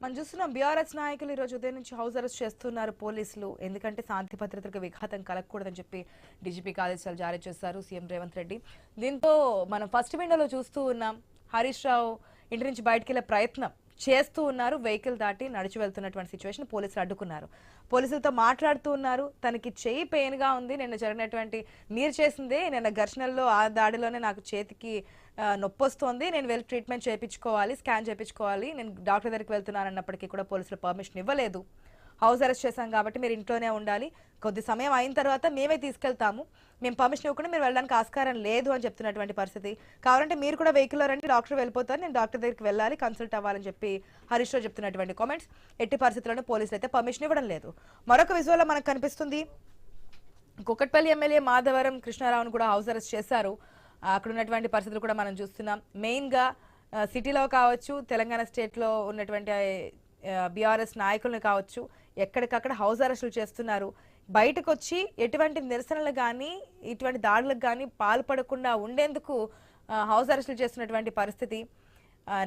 మనం చూస్తున్నాం బీఆర్ఎస్ నాయకులు ఈ రోజు ఉదయం నుంచి హౌస్ అరెస్ట్ చేస్తున్నారు పోలీసులు. ఎందుకంటే శాంతి భద్రతలకు విఘాతం కలగకూడదని చెప్పి డీజీపీకి ఆదేశాలు జారీ చేశారు సీఎం రేవంత్ రెడ్డి. దీంతో మనం ఫస్ట్ విండోలో చూస్తూ ఉన్నాం హరీష్ రావు ఇంటి నుంచి బయటికి వెళ్ళే ప్రయత్నం చేస్తూ ఉన్నారు వెహికల్ దాటి నడిచి వెళ్తున్నటువంటి సిచ్యువేషన్ పోలీసులు అడ్డుకున్నారు. పోలీసులతో మాట్లాడుతూ ఉన్నారు తనకి చేయి పెయిన్గా ఉంది నిన్న జరిగినటువంటి మీరు చేసిందే నిన్న ఘర్షణల్లో ఆ దాడిలోనే నాకు చేతికి నొప్పి వస్తుంది నేను వెళ్ళి ట్రీట్మెంట్ చేయించుకోవాలి స్కాన్ చేయించుకోవాలి నేను డాక్టర్ దగ్గరికి వెళ్తున్నాను అన్నప్పటికీ కూడా పోలీసులు పర్మిషన్ ఇవ్వలేదు. హౌస్ అరెస్ట్ చేశాం కాబట్టి మీరు ఇంట్లోనే ఉండాలి. కొద్ది సమయం అయిన తర్వాత మేమే తీసుకెళ్తాము. మేము పర్మిషన్ ఇవ్వకుండా మీరు వెళ్ళడానికి ఆస్కారం లేదు అని చెప్తున్నటువంటి పరిస్థితి. కావాలంటే మీరు కూడా వెహికల్ రండి డాక్టర్ వెళ్ళిపోతారు. నేను డాక్టర్ దగ్గరికి వెళ్ళాలి కన్సల్ట్ అవ్వాలని చెప్పి హరీష్ రావు చెప్తున్నటువంటి కామెంట్స్ ఎట్టి పరిస్థితుల్లోనూ పోలీసులు అయితే పర్మిషన్ ఇవ్వడం లేదు. మరొక విజువల్లో మనకు కనిపిస్తుంది. కుక్కట్పల్లి ఎమ్మెల్యే మాధవరం కృష్ణారావును కూడా హౌస్ అరెస్ట్ చేశారు. అక్కడ ఉన్నటువంటి పరిస్థితులు కూడా మనం చూస్తున్నాం. మెయిన్గా సిటీలో కావచ్చు తెలంగాణ స్టేట్లో ఉన్నటువంటి బీఆర్ఎస్ నాయకులను కావచ్చు ఎక్కడికక్కడ హౌస్ అరెస్టులు చేస్తున్నారు. బయటకు వచ్చి ఎటువంటి నిరసనలు కానీ ఇటువంటి దాడులకు కానీ పాల్పడకుండా ఉండేందుకు హౌస్ అరెస్టులు చేస్తున్నటువంటి పరిస్థితి.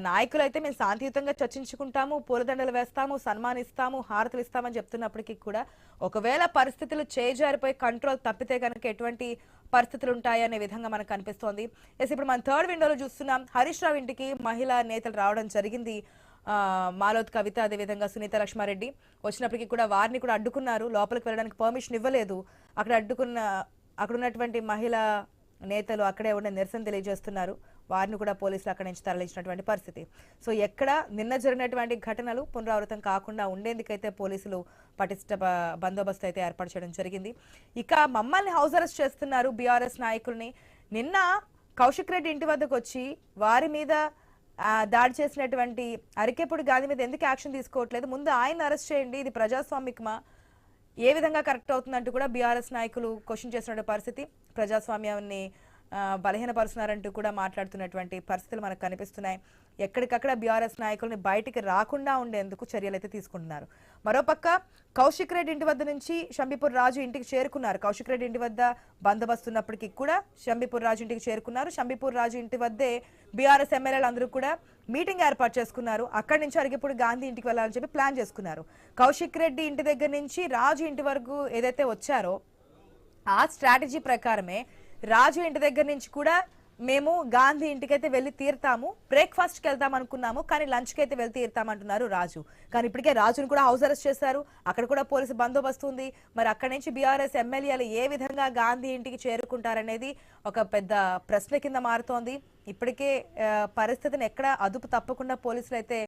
నాయకులు అయితే మేము శాంతియుతంగా చర్చించుకుంటాము పూలదండలు వేస్తాము సన్మానిస్తాము హారతులు ఇస్తామని చెప్తున్నప్పటికీ కూడా ఒకవేళ పరిస్థితులు చేజారిపోయి కంట్రోల్ తప్పితే కనుక ఎటువంటి పరిస్థితులు ఉంటాయి అనే విధంగా మనకు కనిపిస్తోంది ఎస్ ఇప్పుడు మనం థర్డ్ విండోలో చూస్తున్నాం. హరీష్ రావు ఇంటికి మహిళా నేతలు రావడం జరిగింది. మాలోత్ కవిత అదేవిధంగా సునీత లక్ష్మారెడ్డి వచ్చినప్పటికీ కూడా వారిని కూడా అడ్డుకున్నారు. లోపలికి వెళ్ళడానికి పర్మిషన్ ఇవ్వలేదు. అక్కడ అడ్డుకున్న అక్కడ ఉన్నటువంటి మహిళా నేతలు అక్కడే ఉండే నిరసన తెలియజేస్తున్నారు. వారిని కూడా పోలీసులు అక్కడి నుంచి తరలించినటువంటి పరిస్థితి. సో ఎక్కడ నిన్న జరిగినటువంటి ఘటనలు పునరావృతం కాకుండా ఉండేందుకైతే పోలీసులు పటిష్ట బందోబస్తు అయితే ఏర్పాటు చేయడం జరిగింది. ఇక మమ్మల్ని హౌస్ అరెస్ట్ చేస్తున్నారు బీఆర్ఎస్ నాయకుల్ని. నిన్న కౌశిక్ రెడ్డి ఇంటి వద్దకు వచ్చి వారి మీద దాడి చేసినటువంటి అరికేపుడు గాంధీ మీద ఎందుకు యాక్షన్ తీసుకోవట్లేదు? ముందు ఆయన అరెస్ట్ చేయండి ఇది ప్రజాస్వామికమా? ఏ విధంగా కరెక్ట్ అవుతుందంటూ కూడా బీఆర్ఎస్ నాయకులు క్వశ్చన్ చేసిన పరిస్థితి. ప్రజాస్వామ్యాన్ని బలహీనపరుస్తున్నారంటూ కూడా మాట్లాడుతున్నటువంటి పరిస్థితులు మనకు కనిపిస్తున్నాయి. ఎక్కడికక్కడ బీఆర్ఎస్ నాయకుల్ని బయటికి రాకుండా ఉండేందుకు చర్యలు అయితే తీసుకుంటున్నారు. మరోపక్క కౌశిక్ రెడ్డి ఇంటి వద్ద నుంచి షంబీపూర్ రాజు ఇంటికి చేరుకున్నారు. కౌశిక్ రెడ్డి ఇంటి వద్ద బందోబస్తు ఉన్నప్పటికీ కూడా షంబీపూర్ రాజు ఇంటికి చేరుకున్నారు. షంబీపూర్ రాజు ఇంటి వద్దే బీఆర్ఎస్ ఎమ్మెల్యేలు అందరూ కూడా మీటింగ్ ఏర్పాటు చేసుకున్నారు. అక్కడి నుంచి అరిగిప్పుడు గాంధీ ఇంటికి వెళ్ళాలని చెప్పి ప్లాన్ చేసుకున్నారు. కౌశిక్ రెడ్డి ఇంటి దగ్గర నుంచి రాజు ఇంటి వరకు ఏదైతే వచ్చారో ఆ స్ట్రాటజీ ప్రకారమే రాజు ఇంటి దగ్గర నుంచి కూడా మేము గాంధీ ఇంటికైతే వెళ్ళి తీరుతాము. బ్రేక్ఫాస్ట్కి వెళ్తాం అనుకున్నాము కానీ లంచ్కి అయితే వెళ్ళి తీరుతామంటున్నారు రాజు. కానీ ఇప్పటికే రాజును కూడా హౌస్ అరెస్ట్ చేశారు. అక్కడ కూడా పోలీసు బందోబస్తు ఉంది. మరి అక్కడి నుంచి బీఆర్ఎస్ ఎమ్మెల్యేలు ఏ విధంగా గాంధీ ఇంటికి చేరుకుంటారనేది ఒక పెద్ద ప్రశ్న కింద మారుతోంది. ఇప్పటికే పరిస్థితిని ఎక్కడ అదుపు తప్పకుండా పోలీసులు అయితే